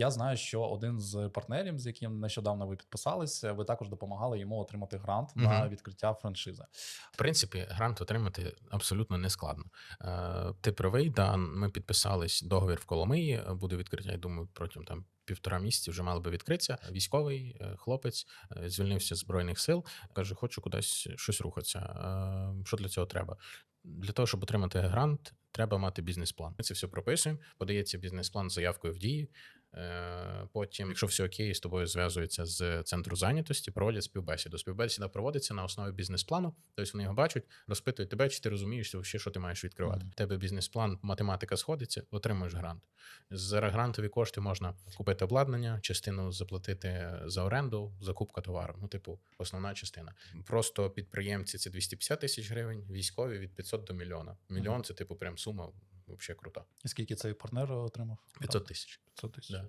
Я знаю, що один з партнерів, з яким нещодавно ви підписалися, ви також допомагали йому отримати грант на відкриття франшизи. В принципі, грант отримати абсолютно не складно. Е, Ти правий, да, ми підписались договір в Коломиї. Буде відкриття, я думаю, протягом там. Півтора місяці вже мали би відкритися. Військовий е, хлопець е, звільнився з збройних сил. каже: хочу кудись щось рухатися. Що для цього треба? Для того, щоб отримати грант, треба мати бізнес-план. Ми це все прописуємо. Подається бізнес-план з заявкою в дії. Е, Потім, якщо все окей, з тобою зв'язуються з центру зайнятості, проводять співбесіду. Співбесіда проводиться на основі бізнес-плану. Тобто вони його бачать, розпитують тебе, чи ти розумієш, що, що ти маєш відкривати. У тебе бізнес-план, математика сходиться, отримуєш грант. За грантові кошти можна купити обладнання, частину заплатити за оренду, закупка товару. Ну, типу, основна частина. Просто підприємці це 250 тисяч гривень, військові від 500 до мільйона. Мільйон це типу прям сума взагалі крута. І скільки цей партнер отримав? 500 тисяч. 500 тисяч. Да.